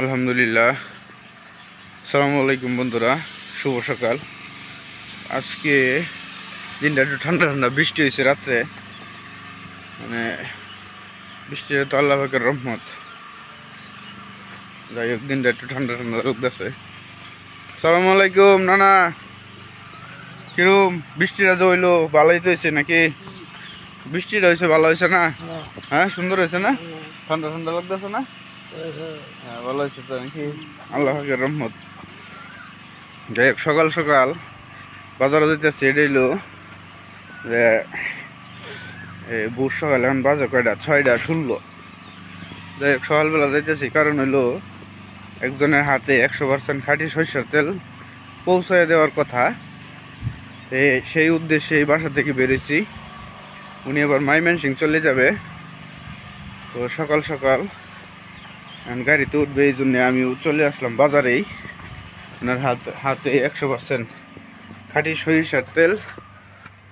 আলহামদুলিল্লাহ। সালামু আলাইকুম বন্ধুরা শুভ সকাল। আজকে দিনটা একটু ঠান্ডা ঠান্ডা বৃষ্টি হয়েছে রাত্রে। মানে বৃষ্টি তো আল্লাহ পাকের রহমত। যাই হোক দিনটা একটু ঠান্ডা ঠান্ডা লাগতেছে। সালামু আলাইকুম নানা। কিরম? বৃষ্টিটা যে হইল ভালোই তো হয়েছে নাকি? বৃষ্টিটা হয়েছে ভালো হয়েছে না? হ্যাঁ সুন্দর হয়েছে না। ঠান্ডা ঠান্ডা লাগতেছে না? হ্যাঁ তো নাকি? রহমত। যাই হোক, সকাল সকাল বাজারে যেতেছে এটা যে এই বুট সকাল, এখন বাজার কয়টা? ছয়টা ষোলো। যাই হোক, সকালবেলা যাইতেছি, কারণ হইল একজনের হাতে একশো পার্সেন্ট খাঁটি সরিষার তেল পৌঁছায় দেওয়ার কথা। সেই উদ্দেশ্যে এই বাসা থেকে বেরিয়েছি। উনি আবার মাইমেনসিং চলে যাবে। তো সকাল সকাল গাড়িতে উঠবে এই জন্যে আমি চলে আসলাম বাজারেই। ওনার হাত, হাতে একশো পার্সেন্ট খাঁটি সরিষার তেল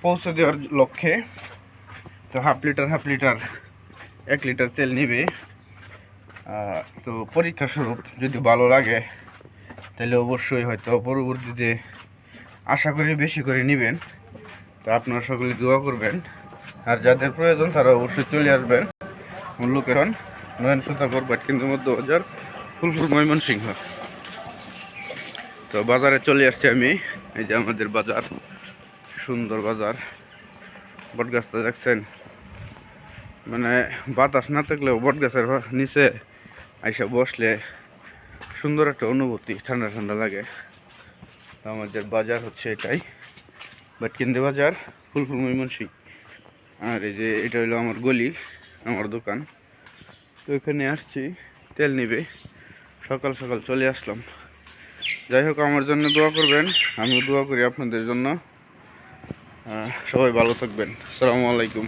পৌঁছে দেওয়ার লক্ষ্যে তো হাফ লিটার হাফ লিটার, এক লিটার তেল নিবে। তো পরীক্ষা স্বরূপ যদি ভালো লাগে, তাহলে অবশ্যই হয়তো পরবর্তীতে আশা করি বেশি করে নেবেন। তো আপনারা সকলে দোয়া করবেন। আর যাদের প্রয়োজন তারা অবশ্যই চলে আসবেন। লোকেশন নয়ন সুতাকর বাটকেন্দ্র মধ্য বাজার ফুলপুর ময়মনসিংহ। তো বাজারে চলে আসছি আমি। এই যে আমাদের বাজার, সুন্দর বাজার। বটগাছটা দেখছেন? মানে বাতাস না থাকলেও বটগাছের নিচে আইসা বসলে সুন্দর একটা অনুভূতি, ঠান্ডা ঠান্ডা লাগে। তো আমাদের বাজার হচ্ছে এটাই বাটকেন্দ্র বাজার, ফুলপুর ময়মনসিংহ। আর এই যে এটা হলো আমার গলি, আমার দোকান। তো এখানে আসছি, তেল নিবে। সকাল সকাল চলে আসলাম। যাই হোক, আমার জন্য দোয়া করবেন আমি দোয়া করি আপনাদের জন্য। সবাই ভালো থাকবেন। আসসালামু আলাইকুম।